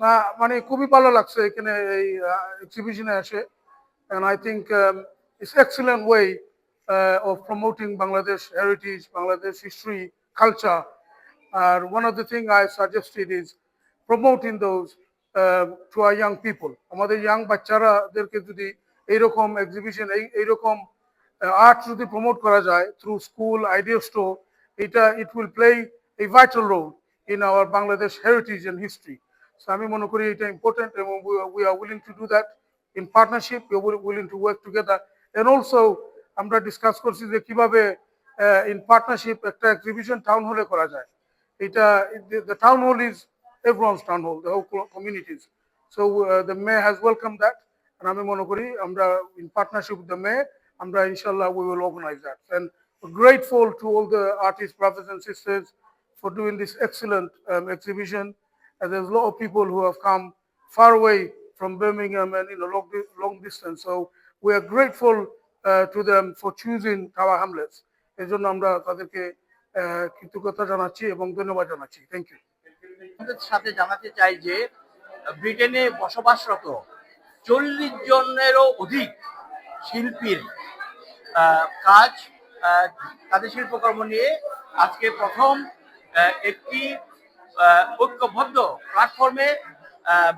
আহ, মানে খুবই ভালো লাগছে এখানে এই এক্সিবিশনে এসে and I think um, it's excellent way uh, of promoting Bangladesh heritage, Bangladesh history, culture. And one of the thing I suggested is promoting those uh, to our young people. আমাদের young বাচ্চারাদেরকে যদি এইরকম exhibition এই এইরকম art যদি promote করা যায় through school idea store এটা it will play a vital role in our Bangladesh heritage and history so আমি মনে করি এটা ইম্পর্টেন্ট এবং we are willing to do that in partnership you willing to work together and also আমরা discuss করছি যে কিভাবে ইন পার্টনারশিপ একটা এক্সিবিশন টাউন হলে করা যায় এটা the town hall is everyone's town hall, the whole co- communities. So uh, the mayor has welcomed that. And আমি মনে করি আমরা in partnership with the mayor, আমরা inshallah we will organize that. And we're grateful to all the artists, brothers and sisters for doing this excellent um, exhibition. And there's a lot of people who have come far away from Birmingham and you know long, long distance. So we are grateful uh, to them for choosing Tower Hamlets. এই জন্য আমরা তাদেরকে কৃতজ্ঞতা জানাচ্ছি সাথে জানাতে চাই যে ব্রিটেনে বসবাসরত চল্লিশ জনেরও অধিক শিল্পীর কাজ তাদের শিল্পকর্ম নিয়ে আজকে প্রথম একটি ঐক্যবদ্ধ প্ল্যাটফর্মে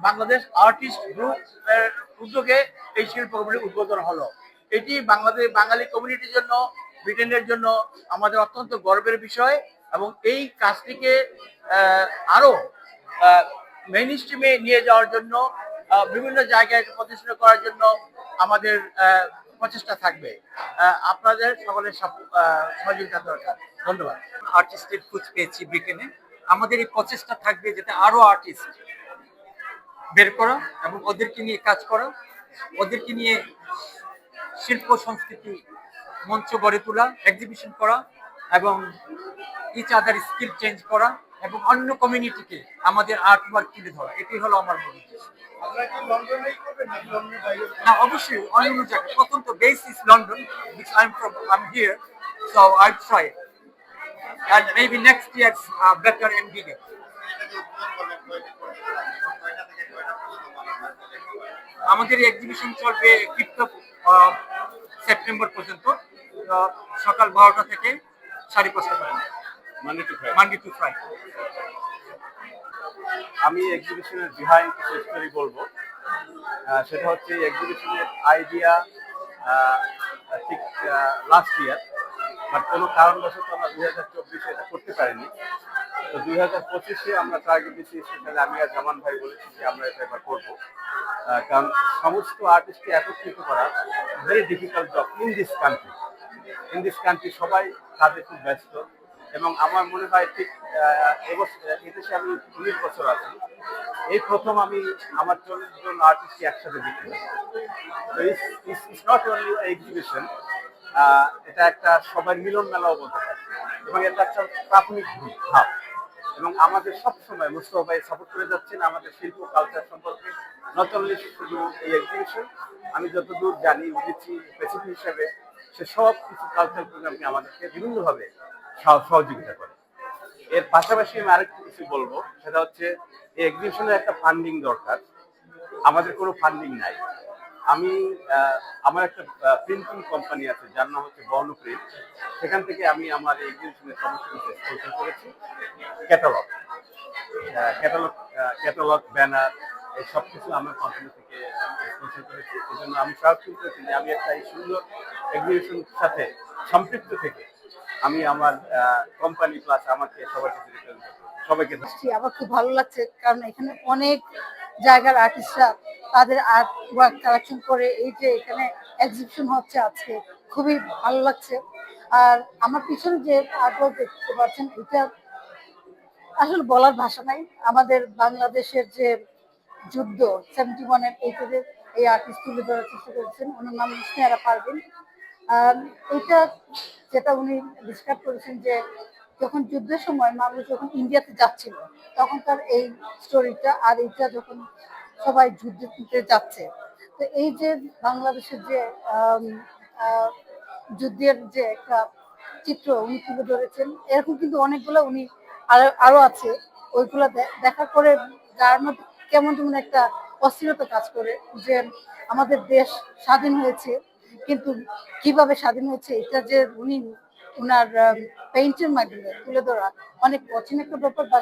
বাংলাদেশ আর্টিস্ট গ্রুপের উদ্যোগে এই শিল্পকর্মটি উদ্বোধন হলো। এটি বাংলাদেশ বাঙালি কমিউনিটির জন্য ব্রিটেনের জন্য আমাদের অত্যন্ত গর্বের বিষয় এবং এই কাজটিকে আহ, আরও মেইন স্ট্রিমে নিয়ে যাওয়ার জন্য বিভিন্ন জায়গায় প্রতিষ্ঠিত করার জন্য আমাদের প্রচেষ্টা থাকবে। আপনাদের সকলের সহযোগিতা দরকার। ধন্যবাদ। আর্টিস্টের খোঁজ পেয়েছি ব্রিটেনে। আমাদের এই প্রচেষ্টা থাকবে যাতে আরও আর্টিস্ট বের করা এবং ওদেরকে নিয়ে কাজ করা ওদেরকে নিয়ে শিল্প সংস্কৃতি মঞ্চ গড়ে তোলা এক্সিবিশন করা এবং ইচ আদার স্কিল চেঞ্জ করা এবং অন্য কমিউনিটিকে আমাদের আর্ট ওয়ার্ক তুলে ধরা। এটি হলো আমার মনে না অবশ্যই অন্য জায়গায়। প্রথম তো base is London which I'm from I'm here so I try it. And maybe next year's uh, better bigger. আমাদের এক্সিবিশন চলবে ফিফথ সেপ্টেম্বর পর্যন্ত সকাল বারোটা থেকে সাড়ে পাঁচটা পর্যন্ত। Monday to Friday Monday to Friday আমি এক্সিবিশনের বিহাইন্ড কিছু স্টোরি বলব। সেটা হচ্ছে এক্সিবিশনের আইডিয়া ঠিক লাস্ট ইয়ার বাট কোনো কারণবশত আমরা দুই হাজার চব্বিশে এটা করতে পারিনি। তো দুই হাজার পঁচিশে আমরা টার্গেট দিচ্ছি সেখানে আমি আর জামান ভাই বলেছি যে আমরা এটা এবার করব। কারণ সমস্ত আর্টিস্টকে একত্রিত করা very difficult job in this country in this country সবাই কাজে খুব ব্যস্ত এবং আমার মনে হয় ঠিক এবছর, এদেশে আমি উনিশ বছর আছি। এই প্রথম আমি আমার চল্লিশ জন আর্টিস্টকে একসাথে দেখতে ইটস নট অনলি এক্সিবিশন এটা একটা সবাই মিলন মেলাও বলতে পারে। এবং এটা একটা প্রাথমিক ধাপ এবং আমাদের সবসময় মুস্তফা ভাই সাপোর্ট করে যাচ্ছেন আমাদের শিল্প কালচার সম্পর্কে। নট অনলি শুধু এই এক্সিবিশন আমি যতদূর জানি বুঝেছি প্রেসিডেন্ট হিসেবে, সে সব কিছু কালচার প্রোগ্রামকে আমাদেরকে বিভিন্নভাবে সহ- সহযোগিতা করে। এর পাশাপাশি আমি আরেকটু কিছু বলব, সেটা হচ্ছে, এই এক্সিবিশনের একটা ফান্ডিং দরকার। আমাদের কোনো ফান্ডিং নাই। আমি আমার একটা প্রিন্টিং কোম্পানি আছে, যার নাম হচ্ছে বর্ণ প্রিন্ট। সেখান থেকে আমি আমার এই এক্সিবিশনের কিছু করেছি। ক্যাটালগ ক্যাটালগ ক্যাটালগ ব্যানার এই সব কিছু আমার কোম্পানি থেকে স্পন্সর করেছি। এই জন্য আমি ফিল করেছি যে আমি একটা এই সুন্দর এক্সিবিশন সাথে সম্পৃক্ত থেকে আমি আমার কোম্পানি প্লাস আমাকে সবার কাছে সবাইকে। আমার খুব ভালো লাগছে, কারণ এখানে অনেক জায়গার আর্টিস্টরা তাদের আর্ট ওয়ার্ক কালেকশন করে এই যে এখানে এক্সিবিশন হচ্ছে আজকে, খুবই ভালো লাগছে। আর আমার পিছনে যে আর্ট ওয়ার্ক দেখতে পাচ্ছেন, এটা আসলে বলার ভাষা নাই। আমাদের বাংলাদেশের যে যুদ্ধ সেভেন্টি ওয়ানের এইটাদের এই আর্টিস্ট তুলে ধরার চেষ্টা করেছেন। ওনার নাম স্নেহারা পারবেন এটা যেটা উনি ডিসক্রাইব করেছেন যে যখন যুদ্ধের সময় মানুষ যখন ইন্ডিয়াতে যাচ্ছিল, তখন তার এই স্টোরিটা আর এইটা যখন সবাই যুদ্ধে যাচ্ছে। তো এই যে বাংলাদেশের যে যুদ্ধের যে একটা চিত্র উনি তুলে ধরেছেন, এরকম কিন্তু অনেকগুলো উনি আরও আরও আছে। ওইগুলো দেখার পরে যার মধ্যে কেমন যেমন একটা অস্থিরতা কাজ করে যে আমাদের দেশ স্বাধীন হয়েছে, কিন্তু কীভাবে স্বাধীন হয়েছে, এটা যে উনি ওনার পেইন্টের মাধ্যমে তুলে ধরা অনেক কঠিন একটা ব্যাপার বা